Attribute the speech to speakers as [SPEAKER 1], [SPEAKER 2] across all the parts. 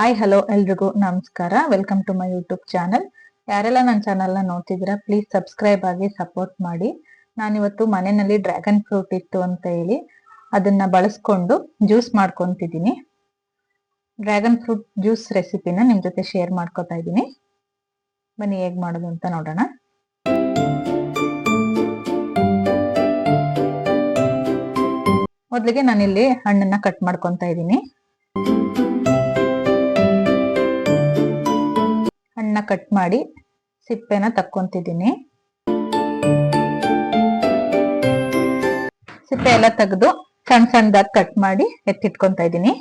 [SPEAKER 1] Hi hello ಎಲ್ರಿಗೂ ನಮಸ್ಕಾರ. Welcome to my YouTube channel ಯಾರೆಲ್ಲ ನನ್ನ ಚಾನಲ್ನ ನೋಡ್ತಿದ್ದೀರಾ ಪ್ಲೀಸ್ ಸಬ್ಸ್ಕ್ರೈಬ್ ಆಗಿ ಸಪೋರ್ಟ್ ಮಾಡಿ. ನಾನಿವತ್ತು ಮನೆಯಲ್ಲಿ ಡ್ರ್ಯಾಗನ್ ಫ್ರೂಟ್ ಇತ್ತು ಅಂತ ಹೇಳಿ ಅದನ್ನ ಬಳಸ್ಕೊಂಡು ಜ್ಯೂಸ್ ಮಾಡ್ಕೊತಿದ್ದೀನಿ. ಡ್ರ್ಯಾಗನ್ ಫ್ರೂಟ್ ಜ್ಯೂಸ್ ರೆಸಿಪಿನ ನಿಮ್ ಜೊತೆ ಶೇರ್ ಮಾಡ್ಕೊತಾ ಇದ್ದೀನಿ. ಬನ್ನಿ ಹೇಗ್ ಮಾಡೋದು ಅಂತ ನೋಡೋಣ. ಮೊದಲಿಗೆ ನಾನಿಲ್ಲಿ ಹಣ್ಣನ್ನ ಕಟ್ ಮಾಡ್ಕೊತಾ ಇದ್ದೀನಿ. ಹಣ್ಣ ಕಟ್ ಮಾಡಿ ಸಿಪ್ಪೆನ ತಕ್ಕೊಂತಿದ್ದೀನಿ. ಸಿಪ್ಪೆ ಎಲ್ಲ ತೆಗೆದು ಸಣ್ಣ ಸಣ್ಣದಾಗಿ ಕಟ್ ಮಾಡಿ ಎತ್ತಿಟ್ಕೊಂತ ಇದ್ದೀನಿ.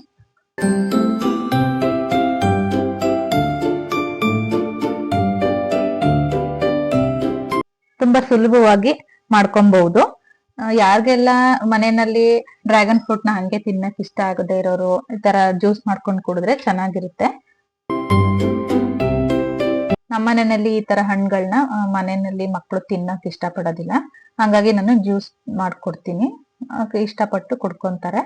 [SPEAKER 1] ತುಂಬಾ ಸುಲಭವಾಗಿ ಮಾಡ್ಕೊಬಹುದು. ಯಾರಿಗೆಲ್ಲ ಮನೆಯಲ್ಲಿ ಡ್ರ್ಯಾಗನ್ ಫ್ರೂಟ್ನ ಹಂಗೆ ತಿನ್ನಕ್ ಇಷ್ಟ ಆಗದೆ ಇರೋರು ಈ ತರ ಜ್ಯೂಸ್ ಮಾಡ್ಕೊಂಡು ಕುಡಿದ್ರೆ ಚೆನ್ನಾಗಿರುತ್ತೆ. ನಮ್ಮ ಮನೆಯಲ್ಲಿ ಈ ತರ ಹಣ್ಣುಗಳನ್ನ ಮನೆಯಲ್ಲಿ ಮಕ್ಕಳು ತಿನ್ನಕ್ ಇಷ್ಟ ಪಡೋದಿಲ್ಲ ಹಂಗಾಗಿ ನಾನು ಜ್ಯೂಸ್ ಮಾಡ್ಕೊಡ್ತೀನಿ. ಇಷ್ಟಪಟ್ಟು ಕುಡ್ಕೊಂತಾರೆ.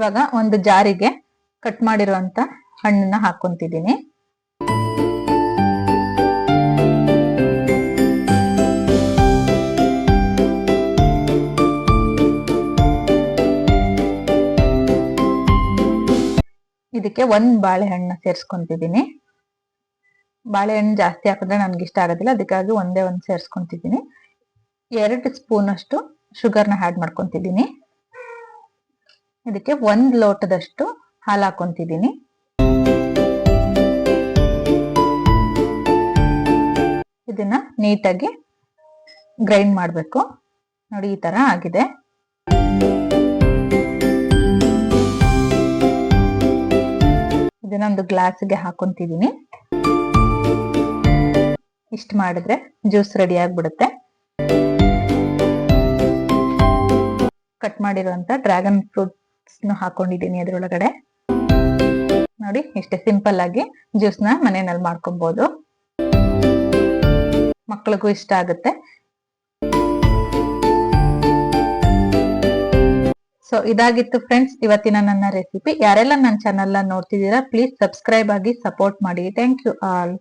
[SPEAKER 1] ಇವಾಗ ಒಂದು ಜಾರಿಗೆ ಕಟ್ ಮಾಡಿರುವಂತ ಹಣ್ಣನ್ನ ಹಾಕೊಂತಿದ್ದೀನಿ. ಇದಕ್ಕೆ ಒಂದ್ ಬಾಳೆಹಣ್ಣ ಸೇರ್ಸ್ಕೊಂತಿದ್ದೀನಿ. ಬಾಳೆಹಣ್ಣು ಜಾಸ್ತಿ ಹಾಕಿದ್ರೆ ನನ್ಗೆ ಇಷ್ಟ ಆಗೋದಿಲ್ಲ, ಅದಕ್ಕಾಗಿ ಒಂದೇ ಒಂದ್ ಸೇರ್ಸ್ಕೊಂತಿದ್ದೀನಿ. ಎರಡು ಸ್ಪೂನ್ ಅಷ್ಟು ಶುಗರ್ನ ಆ್ಯಡ್ ಮಾಡ್ಕೊಂತಿದ್ದೀನಿ. ಇದಕ್ಕೆ ಒಂದ್ ಲೋಟದಷ್ಟು ಹಾಲು ಹಾಕೊಂತಿದ್ದೀನಿ. ಇದನ್ನ ನೀಟಾಗಿ ಗ್ರೈಂಡ್ ಮಾಡಬೇಕು. ನೋಡಿ, ಈ ತರ ಆಗಿದೆ. ಇದನ್ನ ಒಂದು ಗ್ಲಾಸ್ಗೆ ಹಾಕೊಂತಿದ್ದೀನಿ. ಇಷ್ಟ ಮಾಡಿದ್ರೆ ಜ್ಯೂಸ್ ರೆಡಿ ಆಗ್ಬಿಡುತ್ತೆ. ಕಟ್ ಮಾಡಿರುವಂತ ಡ್ರ್ಯಾಗನ್ ಫ್ರೂಟ್ ಹಾಕೊಂಡಿದ್ದೀನಿ ಅದರೊಳಗಡೆ. ನೋಡಿ, ಇಷ್ಟೇ ಸಿಂಪಲ್ ಆಗಿ ಜ್ಯೂಸ್ನ ಮನೆಯಲ್ಲಿ ಮಾಡ್ಕೊಬಹುದು ಮಕ್ಕಳಿಗೂ ಇಷ್ಟ ಆಗುತ್ತೆ. ಸೊ ಇದಾಗಿತ್ತು ಫ್ರೆಂಡ್ಸ್ ಇವತ್ತಿನ ನನ್ನ ರೆಸಿಪಿ ಯಾರೆಲ್ಲ ನನ್ನ ಚಾನಲ್ ನೋಡ್ತಿದ್ದೀರಾ ಪ್ಲೀಸ್ ಸಬ್ಸ್ಕ್ರೈಬ್ ಆಗಿ ಸಪೋರ್ಟ್ ಮಾಡಿ. Thank you all